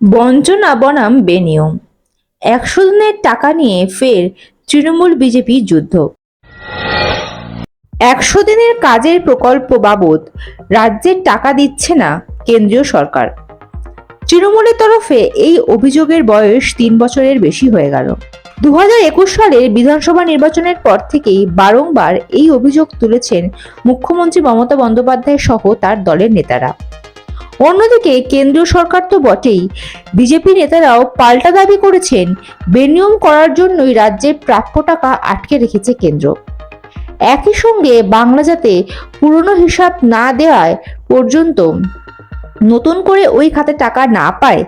বঞ্চনা বনাম বেনিয়ম। একশো দিনের টাকা নিয়ে ফের তৃণমূল বিজেপি যুদ্ধ। একশো দিনের কাজের প্রকল্প বাবদ রাজ্যের টাকা দিচ্ছে না কেন্দ্রীয় সরকার। তৃণমূলের তরফে এই অভিযোগের বয়স তিন বছরের বেশি হয়ে গেল। দু একুশ সালের বিধানসভা নির্বাচনের পর থেকেই বারংবার এই অভিযোগ তুলেছেন মুখ্যমন্ত্রী মমতা বন্দ্যোপাধ্যায় সহ তার দলের নেতারা। অন্যদিকে কেন্দ্রীয় সরকার তো বটেই। বিজেপি নেতারাও পাল্টা দাবি করেছেন, বেনিয়ম করার জন্যই রাজ্যের প্রাপ্য টাকা আটকে রেখেছে কেন্দ্র। একই সঙ্গে বাংলা যাতে পুরনো হিসাব না দেওয়ায় পর্যন্ত নতুন করে ওই খাতে টাকা না পায়,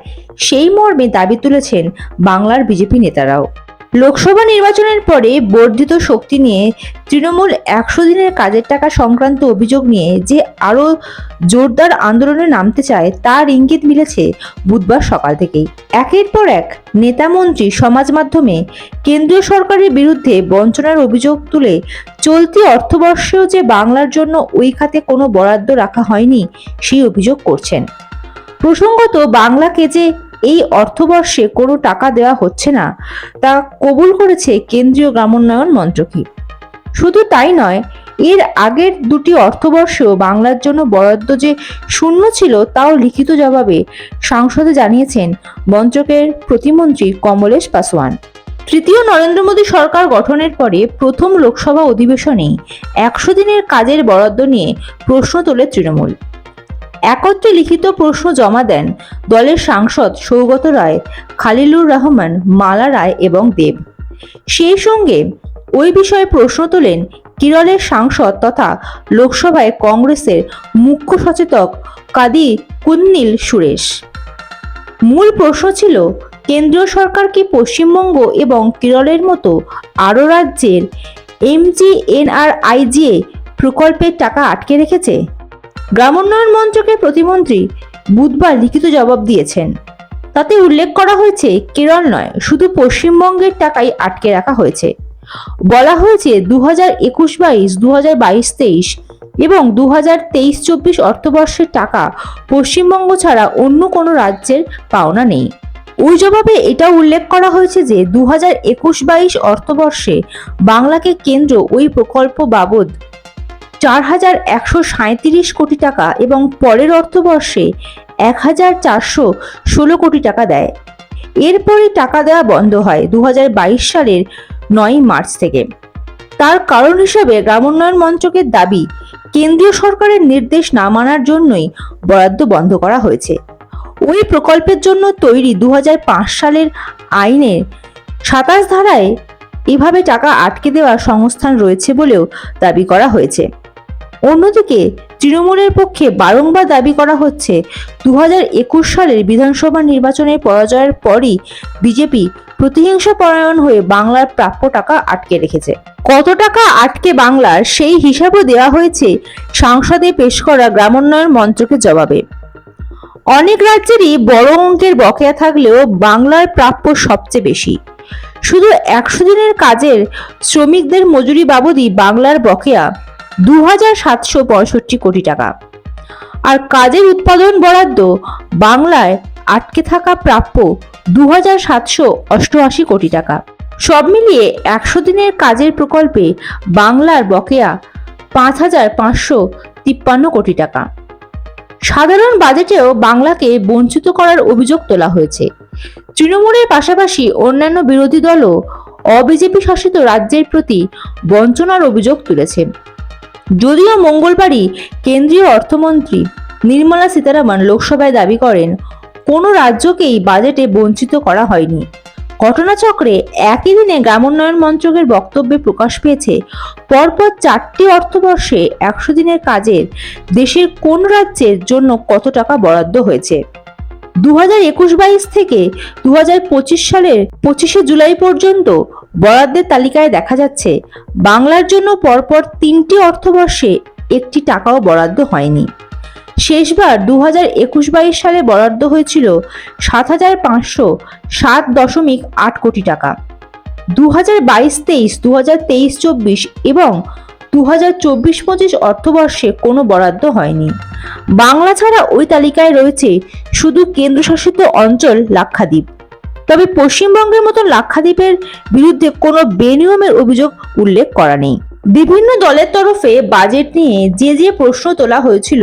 সেই মর্মে দাবি তুলেছেন বাংলার বিজেপি নেতারাও। লোকসভা নির্বাচনের পরে বর্ধিত শক্তি নিয়ে তৃণমূল একশো দিনের কাজের টাকা সংক্রান্ত অভিযোগ নিয়ে যে আরও জোরদার আন্দোলনে নামতে চায় তার ইঙ্গিত মিলেছে বুধবার সকাল থেকেই। একের পর এক নেতা মন্ত্রী সমাজ মাধ্যমে কেন্দ্রীয় সরকারের বিরুদ্ধে বঞ্চনার অভিযোগ তুলে চলতি অর্থবর্ষেও যে বাংলার জন্য ওই খাতে কোনো বরাদ্দ রাখা হয়নি, সেই অভিযোগ করছেন। প্রসঙ্গত বাংলাকে যে এই অর্থবর্ষে কোনো টাকা দেওয়া হচ্ছে না। তা কবুল করেছে কেন্দ্রীয় গ্রামোন্নয়ন মন্ত্রকই। শুধু তাই নয়, এর আগের দুটি অর্থবর্ষেও বাংলার জন্য বরাদ্দ যে শূন্য ছিল তাও লিখিত জবাবে সংসদে জানিয়েছেন মন্ত্রকের প্রতিমন্ত্রী কমলেশ পাসওয়ান তৃতীয় নরেন্দ্র মোদী সরকার গঠনের পরে প্রথম লোকসভা অধিবেশনেই একশো দিনের কাজের বরাদ্দ নিয়ে প্রশ্ন তোলে তৃণমূল। একত্রে লিখিত প্রশ্ন জমা দেন দলের সাংসদ সৌগত রায়, খালিলুর রহমান, মালা রায় এবং দেব। সেই সঙ্গে ওই বিষয়ে প্রশ্ন তোলেন কেরলের সাংসদ তথা লোকসভায় কংগ্রেসের মুখ্য সচেতক কাদি কুন্নিল সুরেশ। মূল প্রশ্ন ছিল, কেন্দ্রীয় সরকার কি পশ্চিমবঙ্গ এবং কেরলের মতো আরও রাজ্যের এমজিএনআরআইজিএ প্রকল্পের টাকা আটকে রেখেছে? গ্রামোন্নয়ন মন্ত্রকের প্রতিমন্ত্রী বুধবার লিখিত জবাব দিয়েছেন। তাতে উল্লেখ করা হয়েছে, কেরল নয়, শুধু পশ্চিমবঙ্গের টাকাই আটকে রাখা হয়েছে। বলা হয়েছে দু হাজার একুশ বাইশ দু হাজার বাইশ তেইশ এবং দু হাজার তেইশ চব্বিশ অর্থবর্ষের টাকা পশ্চিমবঙ্গ ছাড়া অন্য কোনো রাজ্যের পাওনা নেই। ওই জবাবে এটা উল্লেখ করা হয়েছে যে দু হাজার একুশ বাইশ অর্থবর্ষে বাংলাকে কেন্দ্র ওই প্রকল্প বাবদ চার হাজার একশো সাঁত্রিশ কোটি টাকা এবং পরের অর্থবর্ষে এক হাজার চারশো ষোলো কোটি টাকা দেয়। এরপরে টাকা দেওয়া বন্ধ হয় দু হাজার বাইশ সালের নয় মার্চ থেকে। তার কারণ হিসেবে গ্রামোন্নয়ন মন্ত্রকের দাবি, কেন্দ্রীয় সরকারের নির্দেশ না মানার জন্যই বরাদ্দ বন্ধ করা হয়েছে। ওই প্রকল্পের জন্য তৈরি দু হাজার পাঁচ সালের আইনের সাতাশ ধারায় এভাবে টাকা আটকে দেওয়া সংস্থান রয়েছে বলেও দাবি করা হয়েছে। অন্যদিকে তৃণমূলের পক্ষে বারংবার দাবি করা হচ্ছে দু সালের বিধানসভা নির্বাচনের পরাজয়ের পরই বিজেপি প্রতিহিংসা পরায়ণ হয়ে বাংলার প্রাপ্য টাকা আটকে রেখেছে। কত টাকা আটকে বাংলার সেই হিসাবও দেওয়া হয়েছে সংসদে পেশ করা গ্রামোন্নয়ন মন্ত্রকের জবাবে। অনেক রাজ্যেরই বড় অঙ্কের বকেয়া থাকলেও বাংলার প্রাপ্য সবচেয়ে বেশি। শুধু একশো দিনের কাজের শ্রমিকদের মজুরি বাবদই বাংলার বকেয়া দু কোটি টাকা। আর কাজের উৎপাদন বরাদ্দ বাংলায় আটকে থাকা প্রাপ্য দু কোটি টাকা। সব মিলিয়ে একশো দিনের কাজের প্রকল্পে বাংলার বকেয়া পাঁচ হাজার পাঁচশো তিপ্পান্ন কোটি টাকা। সাধারণ বাজেটেও বাংলাকে বঞ্চিত করার অভিযোগ তোলা হয়েছে। তৃণমূলের পাশাপাশি অন্যান্য বিরোধী দলও অবিজেপি শাসিত রাজ্যের প্রতি বঞ্চনার অভিযোগ তুলেছে। যদিও মঙ্গলবারই কেন্দ্রীয় অর্থমন্ত্রী নির্মলা সীতারামন লোকসভায় দাবি করেন, কোনো রাজ্যকেই বাজেটে বঞ্চিত করা হয়নি। ঘটনাচক্রে একই দিনে গ্রামোন্নয়ন মন্ত্রকের বক্তব্যে প্রকাশ পেয়েছে, পরপর চারটি অর্থবর্ষে একশো দিনের কাজের দেশের কোন রাজ্যের জন্য কত টাকা বরাদ্দ হয়েছে। দু হাজার একুশ বাইশ থেকে দু হাজার পঁচিশ সালের পঁচিশে জুলাই পর্যন্ত বরাদ্দের তালিকায় দেখা যাচ্ছে, বাংলার জন্য পরপর তিনটি অর্থবর্ষে একটি টাকাও বরাদ্দ হয়নি। শেষবার দু হাজার একুশ বাইশ সালে বরাদ্দ হয়েছিল সাত হাজার পাঁচশো সাত দশমিক আট কোটি টাকা। দু হাজার বাইশ তেইশ দু হাজার তেইশ চব্বিশ এবং দু হাজার চব্বিশ পঁচিশ অর্থবর্ষে কোনো বরাদ্দ হয়নি। বাংলা ছাড়া ওই তালিকায় রয়েছে শুধু কেন্দ্রশাসিত অঞ্চল লাক্ষাদ্বীপ। তবে পশ্চিমবঙ্গের মতো লাক্ষাদ্বীপের বিরুদ্ধে কোনো বেনিয়মের অভিযোগ উল্লেখ করা নেই। বিভিন্ন দলের তরফে বাজেট নিয়ে যে যে প্রশ্ন তোলা হয়েছিল,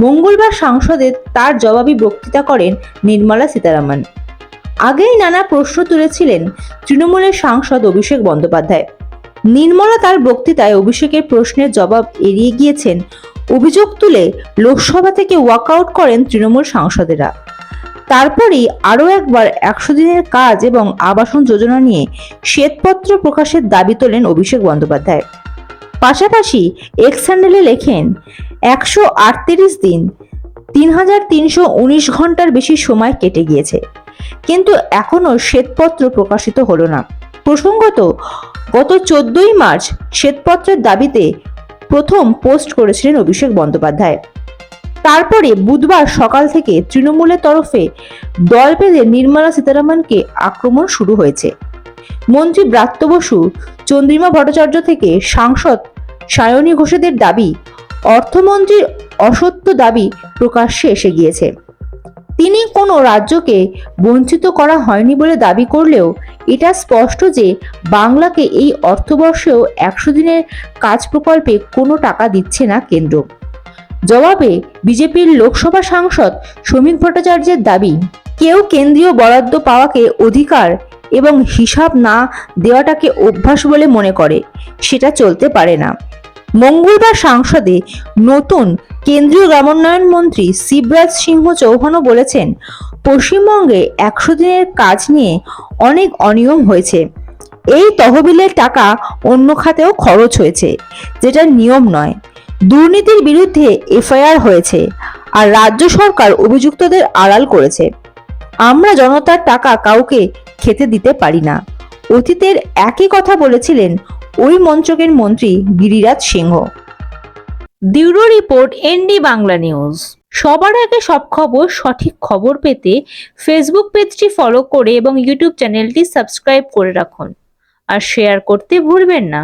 মঙ্গলবার সংসদে তার জবাবি বক্তৃতা করেন নির্মলা সীতারামন। আগেই নানা প্রশ্ন তুলেছিলেন তৃণমূলের সাংসদ অভিষেক বন্দ্যোপাধ্যায়। নির্মলা তার বক্তৃতায় অভিষেকের প্রশ্নের জবাব এড়িয়ে গিয়েছেন। অভিযোগ তুলে লোকসভা থেকে ওয়াকআউট করেন তৃণমূল সাংসদেরা। তারপরেই আরও একবার একশো দিনের কাজ এবং আবাসন যোজনা নিয়ে শ্বেতপত্র প্রকাশের দাবি তোলেন অভিষেক বন্দ্যোপাধ্যায়। পাশাপাশি এক্স হ্যান্ডেলে লেখেন, একশো আটত্রিশ দিন, তিন হাজার তিনশো উনিশ ঘণ্টার বেশি সময় কেটে গিয়েছে। কিন্তু এখনও শ্বেতপত্র প্রকাশিত হলো না। প্রসঙ্গত, গত চোদ্দই মার্চ শ্বেতপত্রের দাবিতে প্রথম পোস্ট করেছিলেন অভিষেক বন্দ্যোপাধ্যায়। তারপরে বুধবার সকাল থেকে তৃণমূলের তরফে দল বেঁধে নির্মলা সীতারামনকে আক্রমণ শুরু হয়েছে। মন্ত্রী ব্রাত্য বসু, চন্দ্রিমা ভট্টাচার্য থেকে সাংসদ সায়নী ঘোষেদের দাবি, অর্থমন্ত্রীর অসত্য দাবি প্রকাশ্যে এসে গিয়েছে। তিনি কোনো রাজ্যকে বঞ্চিত করা হয়নি বলে দাবি করলেও এটা স্পষ্ট যে বাংলাকে এই অর্থবর্ষেও একশো দিনের কাজ প্রকল্পে কোনো টাকা দিচ্ছে না কেন্দ্র। জবাবে বিজেপির লোকসভা সাংসদ শ্রমিক ভট্টাচার্যের দাবি, কেউ কেন্দ্রীয় বরাদ্দ পাওয়াকে অধিকার এবং হিসাব না দেওয়াটাকে অভ্যাস বলে মনে করে, সেটা চলতে পারে না। মঙ্গলবার সংসদে নতুন কেন্দ্রীয় গ্রামোন্নয়ন মন্ত্রী শিবরাজ সিংহ চৌহানও বলেছেন, পশ্চিমবঙ্গে একশো দিনের কাজ নিয়ে অনেক অনিয়ম হয়েছে। এই তহবিলের টাকা অন্য খাতেও খরচ হয়েছে, যেটা নিয়ম নয়। দুর্নীতির বিরুদ্ধে এফআইআর হয়েছে আর রাজ্য সরকার অভিযুক্তদের আড়াল করেছে। আমরা জনতার টাকা কাউকে খেতে দিতে পারি না। অতীতের একই কথা বলেছিলেন ওই মন্ত্রকের মন্ত্রী Giriraj Singh. Bureau report, ND Bangla news. সবার আগে সব খবর, সঠিক খবর পেতে ফেসবুক পেজটি ফলো করে এবং ইউটিউব চ্যানেলটি সাবস্ক্রাইব করে রাখুন। আর শেয়ার করতে ভুলবেন না।